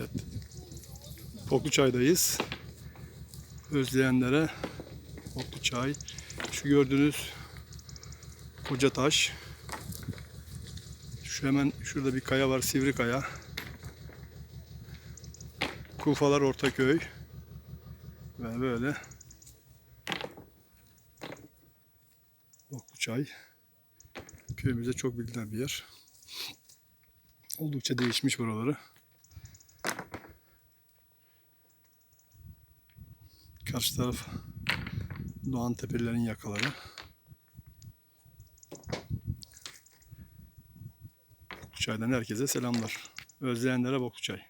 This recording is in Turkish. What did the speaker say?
Evet. Boklu çaydayız. Özleyenlere boklu çay. Şu gördüğünüz koca taş. Şu hemen şurada bir kaya var, sivri kaya. Kufalar Ortaköy. Ve böyle boklu çay. Köyümüzde çok bilinen bir yer. Oldukça değişmiş buraları. Karşı taraf Doğan Tepelilerin yakaları. Boklu Çay'dan herkese selamlar. Özleyenlere Boklu Çay.